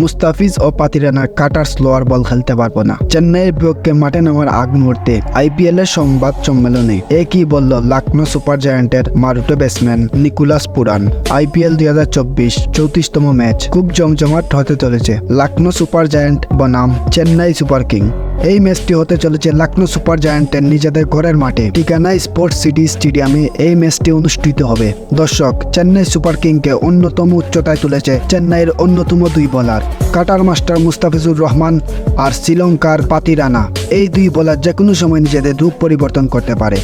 মুস্তাফিজ ও পাতিরানা কাটার slower বল খেলতে পারব না। চেন্নাইয়ের বিপক্ষে মাঠে নামার আগ মুহূর্তে আইপিএল এর সংবাদ সম্মেলনে একই বলল লখনৌ সুপার জায়ান্টের মারুটো ব্যাটসম্যান নিকুলাস পুরান। আইপিএল দুই হাজার চব্বিশ চৌত্রিশতম ম্যাচ খুব জমজমাট হতে চলেছে। লখনৌ সুপার জায়ান্ট বনাম চেন্নাই সুপার কিং। এই ম্যাচটি হতে চলেছে লখনৌ সুপার জায়ান্টের নিজেদের ঘরের মাঠে। ঠিকানা স্পোর্টস সিটি স্টেডিয়ামে এই ম্যাচটি অনুষ্ঠিত হবে। দর্শক, চেন্নাই সুপার কিংকে অন্যতম উচ্চতায় তুলেছে চেন্নাইয়ের অন্যতম দুই bowler cutter master Mustafizur Rahman আর শ্রীলঙ্কার পাতিরানা। এই দুই বোলার যে কোনো সময় নিজেদের রূপ পরিবর্তন করতে পারে।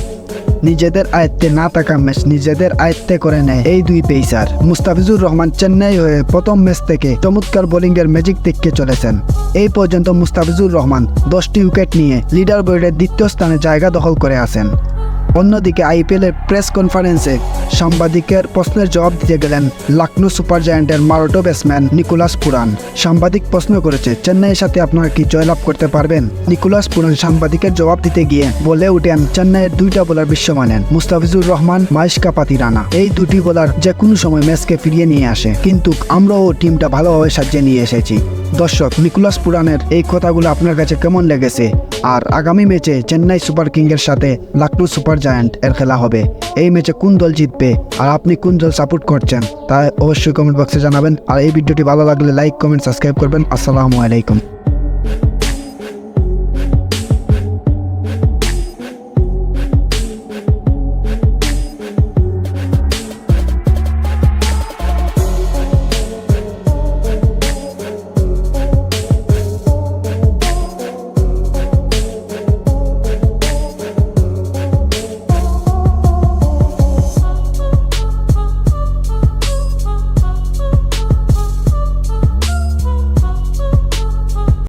নিজেদের আয়ত্তে না থাকা ম্যাচ নিজেদের আয়ত্তে করে নেয়। এই দুই পেসার মুস্তাফিজুর রহমান চেন্নাই হয়ে প্রথম ম্যাচ থেকে চমৎকার বোলিংয়ের ম্যাজিক দেখতে চলেছেন। এই পর্যন্ত মুস্তাফিজুর রহমান দশটি উইকেট নিয়ে লিডার বোর্ডের দ্বিতীয় স্থানে জায়গা দখল করে আছেন। অন্যদিকে আইপিএলের প্রেস কনফারেন্সে সাংবাদিকের প্রশ্নের জবাব দিতে গেলেন লখনৌ সুপার জায়ান্টের মারোটো ব্যাটসম্যান নিকোলাস পুরান। সাংবাদিক প্রশ্ন করেছে, চেন্নাইয়ের সাথে আপনারা কি জয়লাভ করতে পারবেন? নিকোলাস পুরান সাংবাদিকের জবাব দিতে গিয়ে বলে উঠেন চেন্নাইয়ের দুইটা বোলার বিশ্ব মানেন মুস্তাফিজুর রহমান মাইশকা পাতি রানা এই দুটি বোলার যে কোনো সময় ম্যাচকে ফিরিয়ে নিয়ে আসে। কিন্তু আমরাও টিমটা ভালোভাবে সাজিয়ে নিয়ে এসেছি। দর্শক, নিকুলাস পুরানের এই কথাগুলো আপনার কাছে কেমন লেগেছে? আর আগামী ম্যাচে চেন্নাই সুপার কিংয়ের সাথে লখনৌ সুপার জায়ান্ট এর খেলা হবে। এই ম্যাচে কোন দল জিতবে আর আপনি কোন দল সাপোর্ট করছেন, তা অবশ্যই কমেন্ট বক্সে জানাবেন। আর এই ভিডিওটি ভালো লাগলে লাইক, কমেন্ট, সাবস্ক্রাইব করবেন। আসসালামু আলাইকুম।